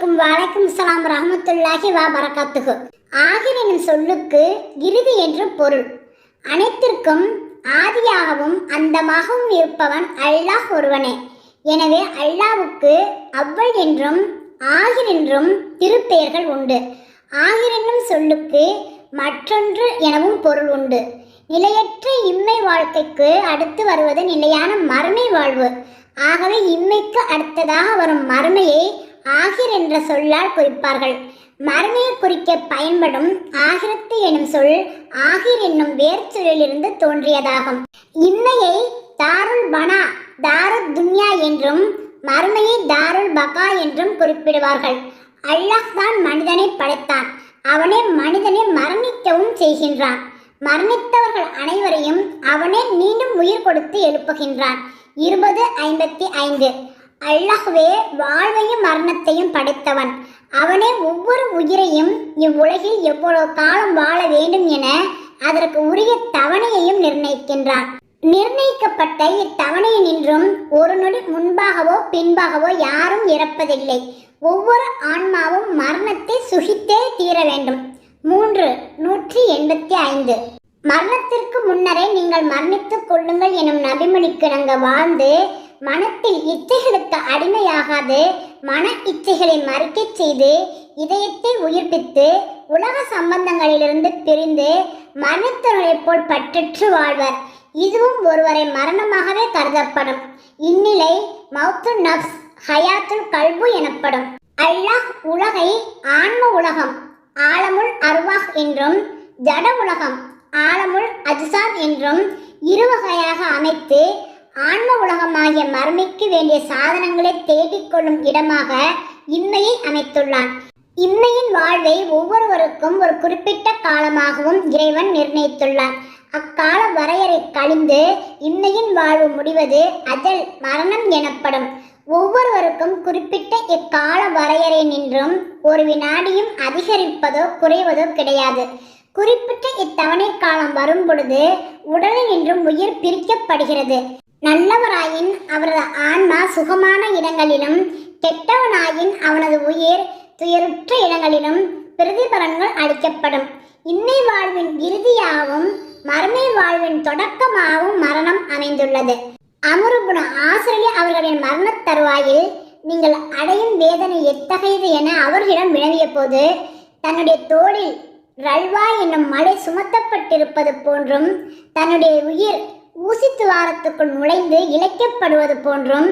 அலைக்கும் வலைக்கும் சலாம் ரஹமத்துல்லாஹி வா பரகாத்துகு ஆகிர் சொல்லுக்கு இறுதி என்று பொருள். அனைத்திற்கும் ஆதியாகவும் அந்தமாகவும் இருப்பவன் அல்லாஹ் ஒருவனே. எனவே அல்லாவுக்கு அவ்வள் என்றும் ஆகிர் என்றும் திருப்பெயர்கள் உண்டு. ஆகிர் என்னும் சொல்லுக்கு மற்றொன்று எனவும் பொருள் உண்டு. நிலையற்ற இம்மை வாழ்க்கைக்கு அடுத்து வருவது நிலையான மறுமை வாழ்வு. ஆகவே இம்மைக்கு அடுத்ததாக வரும் மறுமையை ஆகிர் என்ற சொல்லால் குறிப்பார்கள். மறுமையை குறிக்க பயன்படும் ஆகிரத்து எனும் சொல் ஆகிர் என்னும் வேர் சொல்லிலிருந்து தோன்றியதாகும். இம்மையை தாருல் பனா தாருல் துன்யா என்றும் மறுமையை தாருல் பகா என்றும் குறிப்பிடுவார்கள். அல்லாஹ் தான் மனிதனை படைத்தான். அவனே மனிதனை மரணிக்கவும் செய்கின்றான். மரணித்தவர்கள் அனைவரையும் அவனே மீண்டும் உயிர் கொடுத்து எழுப்புகின்றான். இருபது ஐம்பத்தி ஐந்து. அல்லாஹ்வே வாழ்வையும் மரணத்தையும் படைத்தவன். அவனே ஒவ்வொரு உயிரையும் இவ்வுலகில் எவ்வளவு காலம் வாழ வேண்டும் என அதற்கு உரிய தவணையையும் நிர்ணயிக்கின்றான். நிர்ணயிக்கப்பட்ட இத்தவணையை நின்றும் ஒரு நொடி முன்பாகவோ பின்பாகவோ யாரும் இறப்பதில்லை. ஒவ்வொரு ஆன்மாவும் மரணத்தை சுகித்தே தீர வேண்டும். மூன்று நூற்றி எண்பத்தி ஐந்து. மரணத்திற்கு முன்னரே நீங்கள் மரணித்துக் கொள்ளுங்கள் எனும் நபிமொழிக்கு நாங்கள் வாழ்ந்து மனத்தில் இச்சைகளுக்கு அடிமையாகாது. மன இச்சைகளை மறுக்கச் செய்து இதயத்தை உயிர்ப்பித்து உலக சம்பந்தங்களிலிருந்து பிரிந்து மரணித்தவர்களைப் போல் பற்றற்று வாழ்வர். இதுவும் ஒருவரை மரணமாகவே கருதப்படும். இந்நிலை மௌத்து நப்ஸ் ஹயாத்துல் கல்பு எனப்படும். அல்லாஹ் உலகை ஆன்ம உலகம் ஆலமுல் அர்வாஹ் என்றும் ஜட உலகம் ஆலமுல் அஜ்சாத் என்றும் இரு வகையாக அமைத்து ஆன்ம உலகமாகிய மர்மிக்கு வேண்டிய சாதனங்களை தேடிக்கொள்ளும் இடமாக இம்மையை அமைத்துள்ளான். இம்மையின் வாழ்வை ஒவ்வொருவருக்கும் ஒரு குறிப்பிட்ட காலமாகவும் இறைவன் நிர்ணயித்துள்ளான். அக்கால வரையறை கழிந்து இம்மையின் வாழ்வு முடிவது அஜல் மரணம் எனப்படும். ஒவ்வொருவருக்கும் குறிப்பிட்ட இக்கால வரையறை நின்றும் ஒரு வினாடியும் அதிகரிப்பதோ குறைவதோ கிடையாது. குறிப்பிட்ட இத்தவணை காலம் வரும் பொழுது உடலில் நின்றும் உயிர் பிரிக்கப்படுகிறது. நல்லவராயின் அவரது ஆன்மா சுகமான இடங்களிலும் கெட்டவனாயின் அவனது உயிர் துயருற்ற இடங்களிலும் பிரதிபலன்கள் அளிக்கப்படும். இன்னை வாழ்வின் இறுதியாகவும் மறுமை வாழ்வின் தொடக்கமாகவும் மரணம் அமைந்துள்ளது. அமருபுன ஆசிரியர் அவர்களின் மரணத் தருவாயில் நீங்கள் அடையும் வேதனை எத்தகையது என அவர்களிடம் வினவிய போது தன்னுடைய தோளில் ரல்வா என்னும் மலை சுமத்தப்பட்டிருப்பது போன்றும் தன்னுடைய உயிர் ஊசி துவாரத்துக்குள் நுழைந்து இழைக்கப்படுவது போன்றும்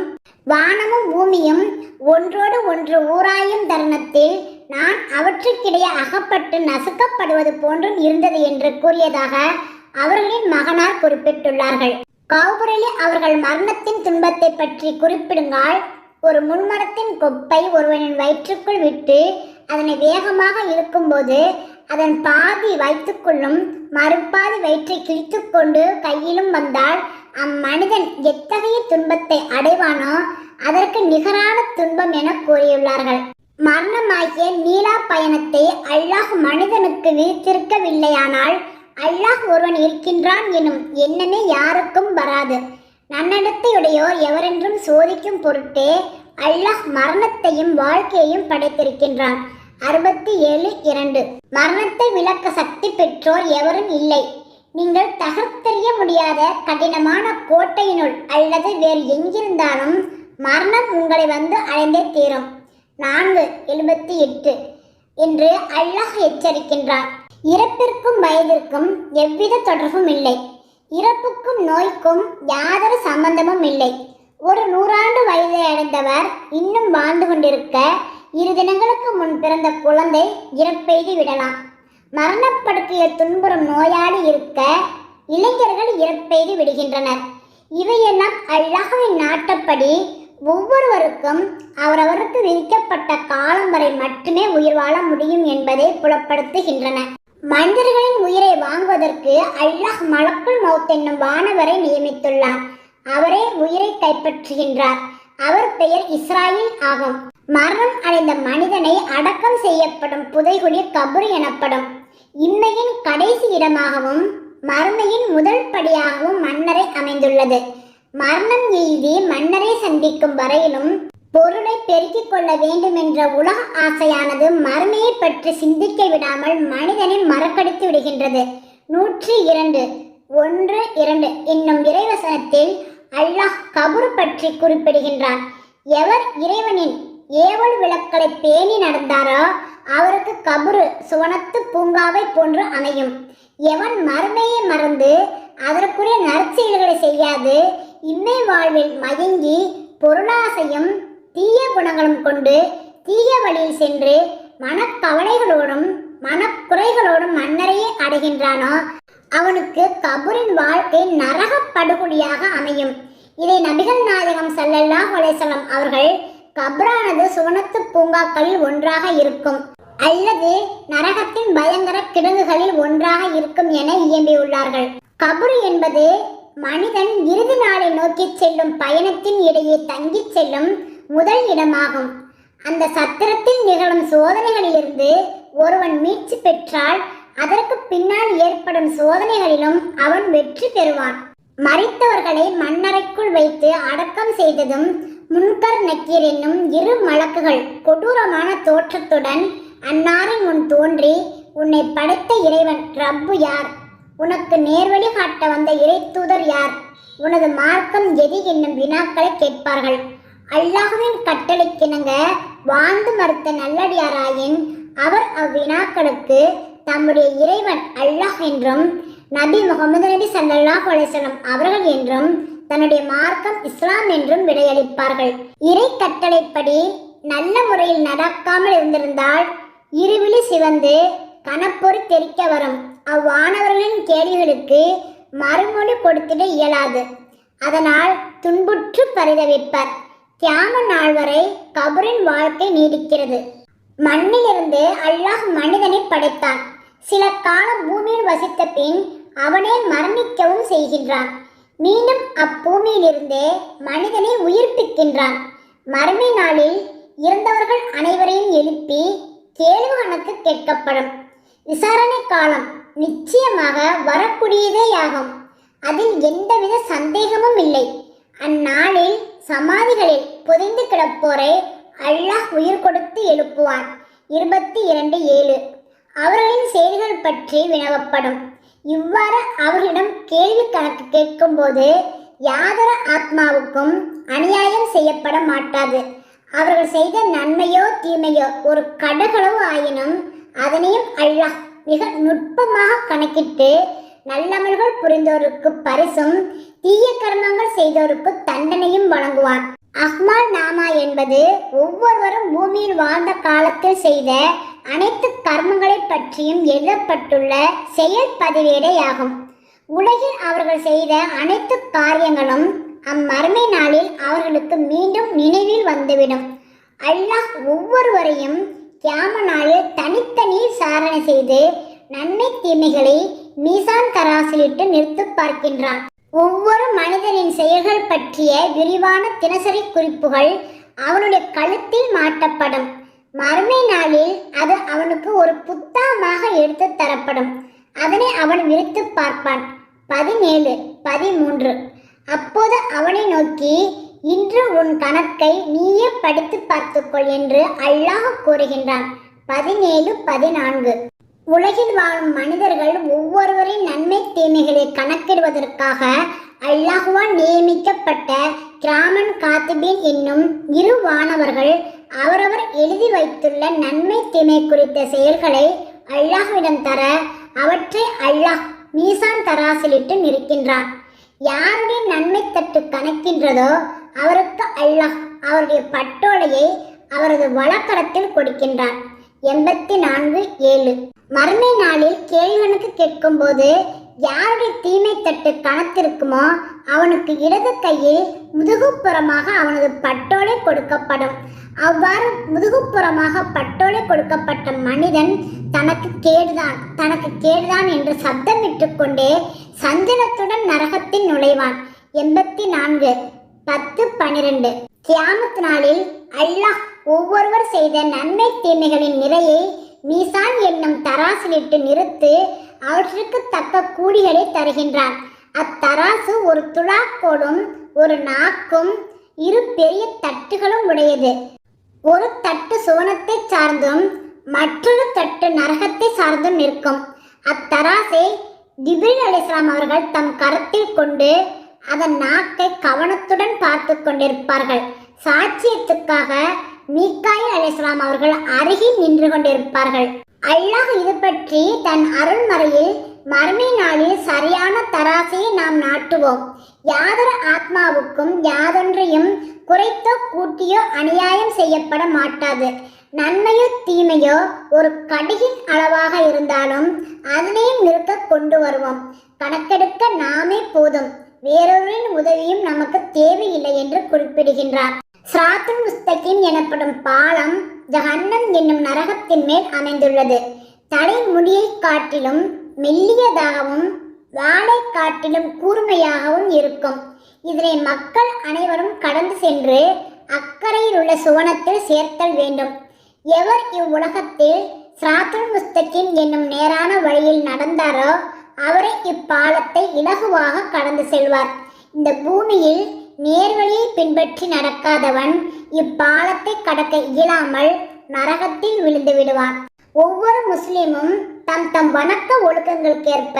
வானமும் பூமியும் ஒன்றோடு ஒன்று ஊராயும் தருணத்தில் நான் அவற்றுக்கிடையே அகப்பட்டு நசுக்கப்படுவது போன்றும் இருந்தது என்று கூறியதாக அவர்களின் மகனார் குறிப்பிட்டுள்ளார்கள். காவுபுரலி அவர்கள் மரணத்தின் துன்பத்தை பற்றி குறிப்பிடுங்கால் ஒரு முன்மரத்தின் கொப்பை ஒருவனின் வயிற்றுக்குள் விட்டு அதனை வேகமாக இழுக்கும்போது அதன் பாதி வைத்துக்கொள்ளும் மறுபாதி வயிற்றை கிழித்துக்கொண்டு கையிலும் வந்தால் அம்மனிதன் எத்தகைய துன்பத்தை அடைவானோ அதற்கு நிகரான துன்பம் என கூறியுள்ளார்கள். மரணமாகிய நீலா பயணத்தை அல்லாஹ் மனிதனுக்கு விதித்திருக்கவில்லையானால் அல்லாஹ் ஒருவன் இருக்கின்றான் எனும் எண்ணமே யாருக்கும் வராது. நன்னடத்தையுடையோர் எவரென்றும் சோதிக்கும் பொருட்டே அல்லாஹ் மரணத்தையும் வாழ்க்கையையும் படைத்திருக்கின்றான். அறுபத்தி ஏழு இரண்டு. மரணத்தை விளக்க சக்தி பெற்றோர் எவரும் இல்லை. நீங்கள் தகர்த்தெறிய முடியாத கடினமான கோட்டையினுள் அல்லது வேறு எங்கிருந்தாலும் மரணம் உங்களை வந்து அடைந்தே தீரும். நான்கு எழுபத்தி எட்டு என்று அல்லாஹ் எச்சரிக்கின்றார். இறப்பிற்கும் வயதிற்கும் எவ்வித தொடர்பும் இல்லை. இறப்புக்கும் நோய்க்கும் யாதொரு சம்பந்தமும் இல்லை. ஒரு நூறாண்டு வயதை அடைந்தவர் இன்னும் வாழ்ந்து கொண்டிருக்க இரு தினங்களுக்கு முன் பிறந்த குழந்தை இறப்பெய்து விடலாம். மரணப்படுக்கையில் துன்புறும் நோயாளி இருக்க இளைஞர்கள் இறப்பெய்து விடுகின்றனர். இவையெல்லாம் அல்லாஹ்வின் நாட்டப்படி ஒவ்வொருவருக்கும் அவரவருக்கு விதிக்கப்பட்ட காலம் வரை மட்டுமே உயிர் வாழ முடியும் என்பதை புலப்படுத்துகின்றன. மனிதர்களின் உயிரை வாங்குவதற்கு அல்லாஹ் மலக்குள் மௌத் என்னும் வானவரை நியமித்துள்ளார். அவரே உயிரை கைப்பற்றுகின்றார். அவர் பெயர் இஸ்ராயில் ஆகும். மரணம் அடைந்த மனிதனை அடக்கம் செய்யப்படும் புதைகுழி கபுர் எனப்படும். இம்மையின் கடைசி இடமாகவும் மருமையின் முதல் படியாகவும் மன்னரை அமைந்துள்ளது. மரணம் எய்தி மன்னரை சந்திக்கும் வரையிலும் பொருளை பெருக்கிக் கொள்ள வேண்டும் என்ற உலக ஆசையானது மறுமையை பற்றி சிந்திக்க விடாமல் மனிதனை மறக்கடித்து விடுகின்றது. நூற்றி இரண்டு ஒன்று இரண்டு என்னும் இறைவசனத்தில் அல்லாஹ் கபுரு பற்றி குறிப்பிடுகின்றான். எவர் இறைவனின் ஏவல் விளக்களை பேணி நடந்தாரோ அவருக்கு கபுரு சுவனத்து பூங்காவை போன்று அமையும். எவன் மறுமையை மறந்து அதற்குரிய நற்செயல்களை செய்யாது இம்மை வாழ்வில் மயங்கி பொருளாசையும் தீய குணங்களும் கொண்டு தீய வழியில் சென்று மனக்கவலைகளோடும் மனக்குறைகளோடும் மன்னரையே அடைகின்றானோ அவனுக்கு கபூரின் வாழ்க்கை நரக படுகொலியாக அமையும். இதை நபிகள் நாயகம் சல்லல்லா அலைஹி அவர்கள் கப்ரானது சுவனத்து பூங்காக்களில் ஒன்றாக இருக்கும். அல்லது நரகத்தின் பயங்கர கிடங்குகளில் ஒன்றாக இருக்கும் என இயம்பியுள்ளார்கள். கபரு என்பது மனிதன் இறுதி நாளை நோக்கி செல்லும் பயணத்தின் இடையே தங்கி செல்லும் முதல் இடமாகும். அந்த சத்திரத்தில் நிகழும் சோதனைகளிலிருந்து ஒருவன் மீட்சி பெற்றால் அதற்கு பின்னால் ஏற்படும் சோதனைகளிலும் அவன் வெற்றி பெறுவான். மறித்தவர்களை மண்ணறைக்குள் வைத்து அடக்கம் செய்ததும் முன்கர் நக்கீர் என்னும் இரு மலக்குகள் கொடூரமான தோற்றத்துடன் அன்னாரின் முன் தோன்றி உன்னை படைத்த இறைவன் ரப்பு யார்? உனக்கு நேர்வழி காட்ட வந்த இறைத்தூதர் யார்? உனது மார்க்கம் எது என்னும் வினாக்களை கேட்பார்கள். அல்லாஹுவின் கட்டளைக்கிணங்க வாழ்ந்து மறுத்த நல்லடியாராயின் அவர் அவ்வினாக்களுக்கு தம்முடைய இறைவன் அல்லாஹ் என்றும் நபி முகமது நபி சல்லாஹ் அலிசலம் அவர்கள் என்றும் தன்னுடைய மார்க்கம் இஸ்லாம் என்றும் விடையளிப்பார்கள். இறை கட்டளைப்படி நல்ல முறையில் நடக்காமல் இருந்திருந்தால் இருவிழி சிவந்து கணப்பொறி தெரிக்க வரும். அவ்வானவர்களின் கேள்விகளுக்கு மறுமொழி கொடுத்திட இயலாது. அதனால் துன்புற்று பரிதவிப்பர். தியாம நாள் வரை கபரின் வாழ்க்கை நீடிக்கிறது. மண்ணிலிருந்து அல்லாஹ் மனிதனை படைத்தான். சில காலம் பூமியில் வசித்த பின் அவனே மரணிக்கவும் செய்கின்றான். மீண்டும் அப்பூமியிலிருந்தே மனிதனை உயிர்ப்பிக்கின்றான். மறுமை நாளில் இறந்தவர்கள் அனைவரையும் எழுப்பி கேள்வி கணக்கு கேட்கப்படும். விசாரணை காலம் நிச்சயமாக வரக்கூடியதே ஆகும் அதில் எந்தவித சந்தேகமும் இல்லை. அந்நாளில் சமாதிகளில் புதைந்து கிடப்போரை அல்லாஹ் உயிர் கொடுத்து எழுப்புவான். இருபத்தி இரண்டு ஏழு. அவர்களின் செய்திகள் பற்றி வினவப்படும். இவ்வாறு அவர்களிடம் கேள்வி கணக்கு கேட்கும்போது யாதொரு ஆத்மாவுக்கும் அநியாயம் செய்யப்பட மாட்டாது. அவர்கள் செய்த நன்மையோ தீமையோ ஒரு கடுகளவு ஆயினும் அதனையும் அல்லாஹ் மிக நுட்பமாக கணக்கிட்டு நல்லமல்கள் புரிந்தோருக்கு பரிசும் தீய கர்மங்கள் செய்தோருக்கு தண்டனையும் வழங்குவான். அஹ்மால் நாமா என்பது ஒவ்வொருவரும் பூமியில் வாழ்ந்த காலத்தில் செய்த அனைத்து கர்மங்களை பற்றியும் எழுதப்பட்டுள்ள செயல் ஆகும் உலகில் அவர்கள் செய்த அனைத்து காரியங்களும் அம்மறுமை நாளில் அவர்களுக்கு மீண்டும் நினைவில் வந்துவிடும். அல்லாஹ் ஒவ்வொருவரையும் கியாம நாளில் தனித்தனி சாரணை செய்து நன்மை தீமைகளை மீசான் தராசிலிட்டு நிறுத்து பார்க்கின்றான். ஒவ்வொரு மனிதனின் செயல்கள் பற்றிய விரிவான தினசரி குறிப்புகள் அவனுடைய கழுத்தில் மாட்டப்படும். மறுமை நாளில் அது அவனுக்கு ஒரு புத்தகமாக எடுத்து தரப்படும். அதனை அவன் விரித்து பார்ப்பான். பதினேழு பதிமூன்று. அப்போது அவனை நோக்கி இன்று உன் கணக்கை நீயே படித்து பார்த்துக்கொள் என்று அல்லாஹ் கூறுகின்றான். பதினேழு பதினான்கு. உலகில் வாழும் மனிதர்கள் ஒவ்வொருவரின் நன்மை தீமைகளை கணக்கிடுவதற்காக அல்லாஹுவால் நியமிக்கப்பட்ட கிராமன் காத்திபின் என்னும் இரு வானவர்கள் அவரவர் எழுதி வைத்துள்ள நன்மை தீமை குறித்த செயல்களை அல்லாஹ்விடம் தர அவற்றை அல்லாஹ் மீசான் தராசிலிட்டு நிற்கின்றான் யாருடைய நன்மை தட்டு கணக்கின்றதோ அவருக்கு அல்லாஹ் அவருடைய பட்டோலையை அவரது வழக்கரத்தில் கொடுக்கின்றான். எண்பத்தி நான்கு ஏழு. மறுமை நாளில் கேள்வனுக்கு கேட்கும்போது யாருடைய தீமை தட்டு கணத்திருக்குமோ அவனுக்கு இடது கையில் முதுகுப்புறமாக அவனது பட்டோலை கொடுக்கப்படும். அவ்வாறு முதுகுப்புறமாக பட்டோலை கொடுக்கப்பட்ட மனிதன் தனக்கு கேடுதான் தனக்கு கேடுதான் என்று சப்தமிட்டு கொண்டே சஞ்சலத்துடன் நரகத்தில் நுழைவான். எண்பத்தி நான்கு பத்து பனிரெண்டு. கியாமத் நாளில் அல்லாஹ் ஒவ்வொருவர் செய்த நன்மை தீமைகளின் நிறையை மீசான் என்னும் தராசிலிட்டு நிறுத்து அவற்றிற்கு தக்க கூலிகளை தருகின்றான். அத்தராசு ஒரு துலாக்கோடும் ஒரு நாக்கும் இரு பெரிய தட்டுகளும் உடையது. ஒரு தட்டு சுவனத்தை சார்ந்தும் மற்றொரு தட்டு நரகத்தை சார்ந்தும் நிற்கும். அத்தராசை ஜிப்ரீல் அலிஸ்லாம் அவர்கள் தம் கரத்தில் கொண்டு அதன் நாக்கை கவனத்துடன் பார்த்து கொண்டிருப்பார்கள். சாட்சியத்துக்காக மீக்காய் அலிஸ்லாம் அவர்கள் அருகில் நின்று கொண்டிருப்பார்கள். அல்லாஹ் இது பற்றி தன் அருள்மறையில் மறுமை நாளில் சரியான தராசையை நாம் நாட்டுவோம். யாதொரு ஆத்மாவுக்கும் யாதொன்றையும் குறைத்தோ கூட்டியோ அநியாயம் செய்யப்பட மாட்டாது. நன்மையோ தீமையோ ஒரு கடுகின் அளவாக இருந்தாலும் அதனையும் நிறுத்த கொண்டு வருவோம். கணக்கெடுக்க நாமே போதும். வேறொருவரின் உதவியும் நமக்கு தேவையில்லை என்று குறிப்பிடுகின்றார். சிராத்துல் முஸ்தகிம் எனப்படும் பாலம் ஜஹன்னம் என்னும் நரகத்தின் மேல் அமைந்துள்ளது. தலைமுடியை காட்டிலும் மெல்லியதாகவும் வாழை காட்டிலும் கூர்மையாகவும் இருக்கும். இதனை மக்கள் அனைவரும் கடந்து சென்று அக்கறையில் உள்ள சுவனத்தில் சேர்த்தல் வேண்டும். எவர் இவ்வுலகத்தில் சிராத்துல் முஸ்தகிம் என்னும் நேரான வழியில் நடந்தாரோ அவரை இப்பாலத்தை இலகுவாக கடந்து செல்வார். இந்த பூமியில் நேர்வழியை பின்பற்றி நடக்காதவன் இப்பாலத்தை கடக்க இயலாமல் நரகத்தில் விழுந்து விடுவான். ஒவ்வொரு முஸ்லிமும் தம் தம் வணக்க ஒழுக்கங்களுக்கேற்ப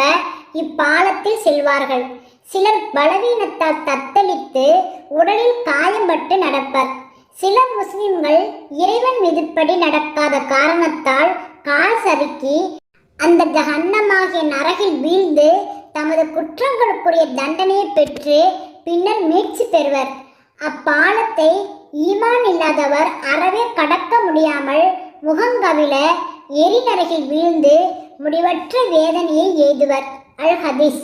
இப்பாலத்தில் செல்வார்கள். சிலர் பலவீனத்தால் தத்தளித்து உடலில் காயம்பட்டு நடப்பர். சில முஸ்லிம்கள் இறைவன் விதிப்படி நடக்காத காரணத்தால் கால் சறுக்கி அந்த ஜஹன்னமாகிய நரகில் வீழ்ந்து தமது குற்றங்களுக்குரிய தண்டனையை பெற்று பின்னர் மீட்சி பெறுவர். அப்பாலத்தை ஈமான் இல்லாதவர் அறவே கடக்க முடியாமல் முகங்கவிழ எரிநரகில் வீழ்ந்து முடிவற்ற வேதனையை எய்துவர். அல் ஹதீஸ்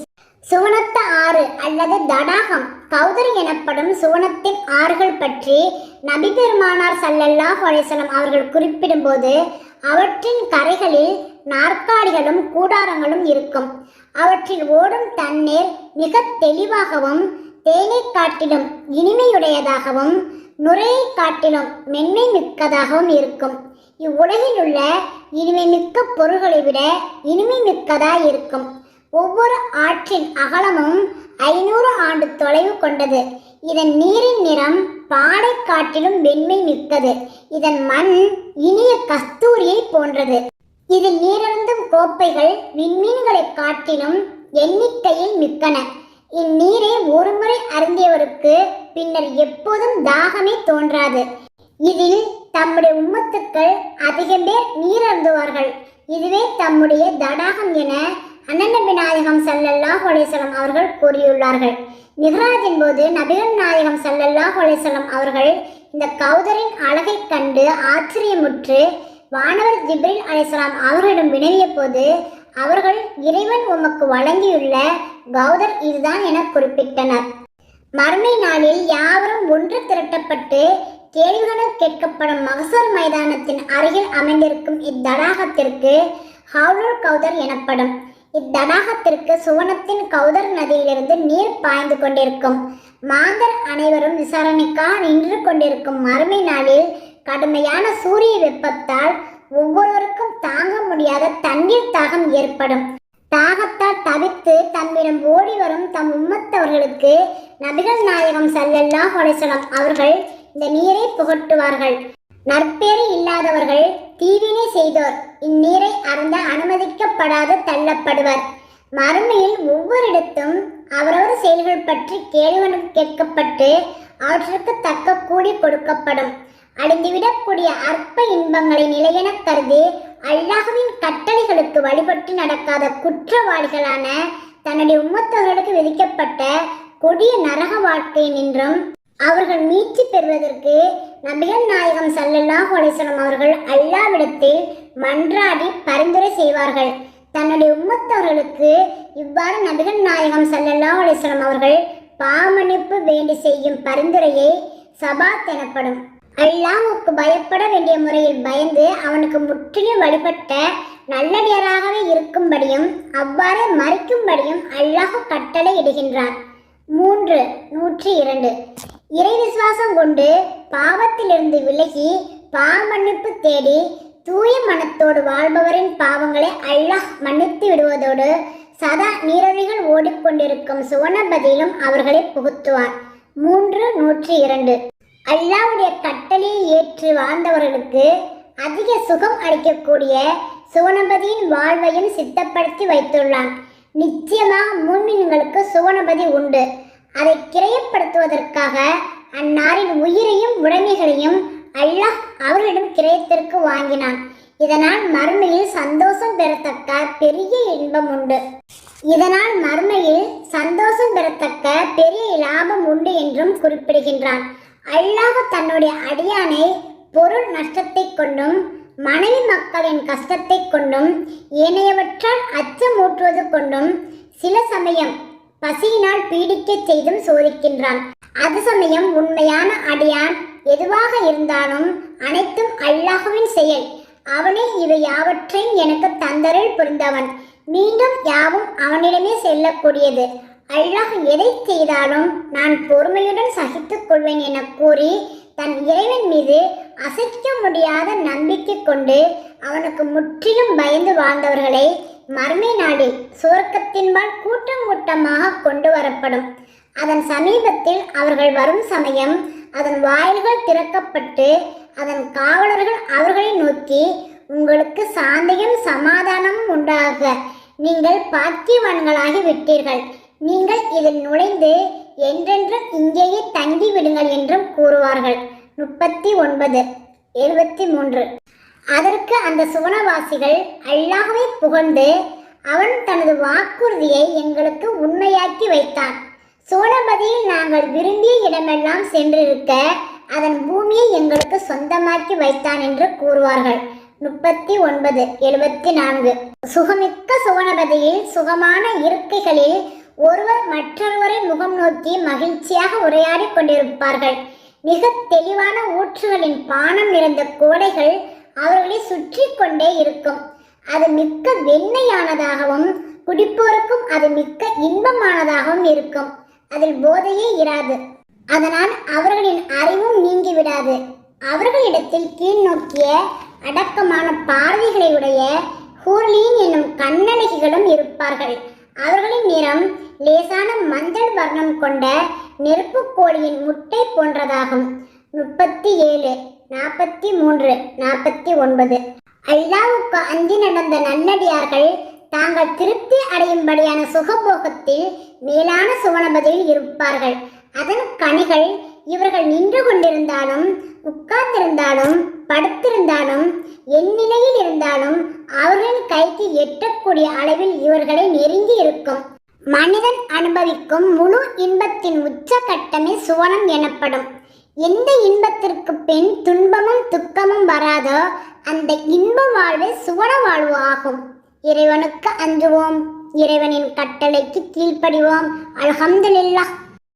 சுவனத்த ஆறு அல்லது தடாகம். கௌதரி எனப்படும் சுவனத்தின் ஆறுகள் பற்றி நபி பெருமானார் சல்லல்லாஹு அலைஹிஸ்ஸலாம் அவர்கள் குறிப்பிடும்போது அவற்றின் கரைகளில் நாற்காலிகளும் கூடாரங்களும் இருக்கும். அவற்றில் ஓடும் தண்ணீர் மிக தெளிவாகவும் தேனை காட்டிலும் இனிமையுடையதாகவும் நுரையை காட்டிலும் மென்மை மிக்கதாகவும் இருக்கும். இவ்வுலகில் உள்ள இனிமை மிக்க பொருள்களை விட இனிமை மிக்கதாய் இருக்கும். ஒவ்வொரு ஆற்றின் அகலமும் ஐநூறு ஆண்டு தொலைவு கொண்டது. இதன் நீரின் நிறம் பாடை காட்டிலும் வெண்மை மிக்கது. இதன் மண் இனிய கஸ்தூரியை போன்றது. இதில் நீரருந்தும் கோப்பைகள் விண்மீன்களை காட்டிலும் எண்ணிக்கையில் மிக்கன. இந்நீரை ஒருமுறை அருந்தியவருக்கு பின்னர் எப்போதும் தாகமே தோன்றாது. இதில் தம்முடைய உம்மத்துக்கள் அதிகம் பேர் நீர் அருந்துவார்கள் இதுவே தம்முடைய தடாகம் என அண்ணன் விநாயகம் சல்லல்லா ஹோலேசலம் அவர்கள் கூறியுள்ளார்கள். மிஹ்ராஜின் போது நபிகள் நாயகம் சல்லல்லா ஹோலேசலம் அவர்கள் இந்த கௌதரின் அழகைக் கண்டு ஆச்சரியமுற்று வானவர் ஜிப்ரில் அலேசலாம் அவர்களிடம் வினவிய போது அவர்கள் இறைவன் உமக்கு வழங்கியுள்ள கௌதர் இதுதான் என குறிப்பிட்டனர். மறுமை நாளில் யாவரும் ஒன்று திரட்டப்பட்டு கேள்விகள் கேட்கப்படும் மகசூர் மைதானத்தின் அருகில் அமைந்திருக்கும் இத்தடாகத்திற்கு ஹவுலூர் கௌதர் எனப்படும். இத்தடாகத்திற்கு சுவனத்தின் கௌதர் நதியிலிருந்து நீர் பாய்ந்து கொண்டிருக்கும். மாந்தர் அனைவரும் விசாரணைக்காக நின்று கொண்டிருக்கும் மறுமை நாளில் கடுமையான சூரிய வெப்பத்தால் ஒவ்வொருவருக்கும் தாங்க முடியாத தண்ணீர் தாகம் ஏற்படும். தாகத்தால் தவித்து தம்மிடம் ஓடி வரும் தம் உம்மத்தவர்களுக்கு நபிகள் நாயகம் ஸல்லல்லாஹு அலைஹி அவர்கள் இந்த நீரை புகட்டுவார்கள். நற்பேறு இல்லாதவர்கள் தீவினை செய்தோர். இந்நீரை அருந்த அனுமதிக்கப்படாது தள்ளப்படுவர். மறுமையில் ஒவ்வொரு இடத்தும் அவரவர் செயல்கள் பற்றி கேள்விகள் கேட்கப்பட்டு அவற்றுக்கு தக்க கூலி கொடுக்கப்படும். அழிந்துவிடக்கூடிய அற்ப இன்பங்களை நிலையெனக் கருதி அல்லாஹுவின் கட்டளைகளுக்கு வழிபட்டு நடக்காத குற்றவாளிகளான தன்னுடைய உம்மத்தவர்களுக்கு விதிக்கப்பட்ட கொடிய நரக வாழ்க்கை நின்றும் அவர்கள் மீட்சி பெறுவதற்கு நபிகள் நாயகம் ஸல்லல்லாஹு அலைஹி அவர்கள் அல்லாவிடத்தில் மன்றாடி பரிந்துரை செய்வார்கள். தன்னுடைய உம்மத்தவர்களுக்கு இவ்வாறு நபிகள் நாயகம் ஸல்லல்லாஹு அலைஹி அவர்கள் பாமணிப்பு வேண்டி செய்யும் பரிந்துரையை சபாத் எனப்படும் அல்லாஹுக்கு பயப்பட வேண்டிய முறையில் பயந்து அவனுக்கு முற்றிலும் வழிபட்ட நல்லடியராகவே இருக்கும்படியும் அவ்வாறே மறிக்கும்படியும் அல்லாஹ் கட்டளை இடுகின்றார் மூன்று நூற்றி இரண்டு. இறை விசுவாசம் கொண்டு பாவத்திலிருந்து விலகி பாவமன்னிப்பு தேடி தூய மனத்தோடு வாழ்பவரின் பாவங்களை அல்லாஹ் மன்னித்து விடுவதோடு சதா நீரழிகள் ஓடிக்கொண்டிருக்கும் சுவனபதியிலும் அவர்களை புகுத்துவார். மூன்று நூற்றி இரண்டு. அல்லாவுடைய கட்டளையை ஏற்று வாழ்ந்தவர்களுக்கு அதிக சுகம் அளிக்கக்கூடிய சுவனபதியின் வாழ்வையும் சித்தப்படுத்தி வைத்துள்ளான். நிச்சயமாக மூமின்களுக்கு சுவனபதி உண்டு. அதை கிரயப்படுத்துவதற்காக அந்நாரின் உயிரையும் உடைமைகளையும் அல்லாஹ் அவர்களிடம் கிரயத்திற்கு வாங்கினான். இதனால் மறுமையில் சந்தோஷம் பெறத்தக்க பெரிய இன்பம் உண்டு. இதனால் மறுமையில் சந்தோஷம் பெறத்தக்க பெரிய லாபம் உண்டு என்றும் குறிப்பிடுகின்றான். அல்லாஹ் தன்னுடைய அடியானை பொருள் நஷ்டத்தைக் கொண்டும் மனைவி மக்களின் கஷ்டத்தைக் கொண்டும் ஏனையவற்றால் அச்சமூட்டுவது கொண்டும் சில சமயம் பசியினால் பீடிக்கச் செய்தும் சோதிக்கின்றான். அது சமயம் உண்மையான அடியான் எதுவாக இருந்தாலும் அனைத்தும் அல்லாஹுவின் செயல். அவனே இவை யாவற்றையும் எனக்கு தந்தரில் புரிந்தவன். மீண்டும் யாவும் அவனிடமே செல்லக்கூடியது. அல்லாஹ் எதை செய்தாலும் நான் பொறுமையுடன் சகித்துக் கொள்வேன் என கூறி தன் இறைவன் மீது அசைக்க முடியாத நம்பிக்கை கொண்டு அவனுக்கு முற்றிலும் பயந்து வாழ்ந்தவர்களை மர்மை நாளில் சுவர்க்கத்தின்பால் கூட்டம் கூட்டமாக கொண்டு வரப்படும். அதன் சமீபத்தில் அவர்கள் வரும் சமயம் அதன் வாயில்கள் திறக்கப்பட்டு அதன் காவலர்கள் அவர்களை நோக்கி உங்களுக்கு சாந்தியும் சமாதானமும் உண்டாக. நீங்கள் பாக்கியவான்களாகி விட்டீர்கள். நீங்கள் இதில் நுழைந்து என்றென்றும் இங்கேயே தங்கி விடுங்கள் என்றும் கூறுவார்கள். முப்பத்தி ஒன்பது எழுபத்தி மூன்று. அதற்கு அந்த சுவனவாசிகள் அல்லாஹ்வை புகழ்ந்து அவன் தனது வாக்குறுதியை எங்களுக்கு உண்மையாக்கி வைத்தான் சோழபதியில் நாங்கள் விரும்பிய இடமெல்லாம் சென்றிருக்க அதன் பூமியை எங்களுக்கு சொந்தமாக்கி வைத்தான் என்று கூறுவார்கள். முப்பத்தி ஒன்பது எழுபத்தி நான்கு சுகமிக்க சுவனபதியில் சுகமான இருக்கைகளில் ஒருவர் மற்றொருவரை முகம் நோக்கி மகிழ்ச்சியாக உரையாடி கொண்டிருப்பார்கள். மிக தெளிவான ஊற்றுகளின் பானம் நிறைந்த கோடைகள் அவர்களை சுற்றி கொண்டே இருக்கும். அது மிக்க வெண்மையானதாகவும் குடிப்போருக்கும் அது மிக்க இன்பமானதாகவும் இருக்கும். அதில் போதையே இராது. அதனால் அவர்களின் அறிவும் நீங்கிவிடாது. அவர்களிடத்தில் கீழ் நோக்கிய அடக்கமான பார்வைகளை உடைய ஹூர்லீன் என்னும் கண்ணழகிகளும் இருப்பார்கள். அவர்களின் நிறம் லேசான மஞ்சள் வர்ணம் கொண்ட நெருப்புக் கோழியின் முட்டை போன்றதாகும். முப்பத்தி ஏழு. நாற்பத்தி மூன்று நாற்பத்தி ஒன்பது. அல்லாவுக்கு அஞ்சி நடந்த நன்னடியார்கள் தாங்கள் திருப்தி அடையும்படியான சுகபோகத்தில் மேலான சுவனபதியில் இருப்பார்கள். அதன் கனிகள் இவர்கள் நின்று கொண்டிருந்தாலும் உட்கார்ந்திருந்தாலும் படுத்திருந்தாலும் எந்நிலையில் இருந்தாலும் அவர்களின் கைக்கு எட்டக்கூடிய அளவில் இவர்களை நெருங்கி இருக்கும். மனிதன் அனுபவிக்கும் முழு இன்பத்தின் உச்சகட்டமே சுவனம் எனப்படும். எந்த இன்பத்திற்கு பின் துன்பமும் துக்கமும் வராதோ அந்த இன்ப வாழ்வே சுவன வாழ்வு ஆகும். இறைவனுக்கு அஞ்சுவோம். இறைவனின் கட்டளைக்கு கீழ்ப்படிவோம். அலகம்துல்லா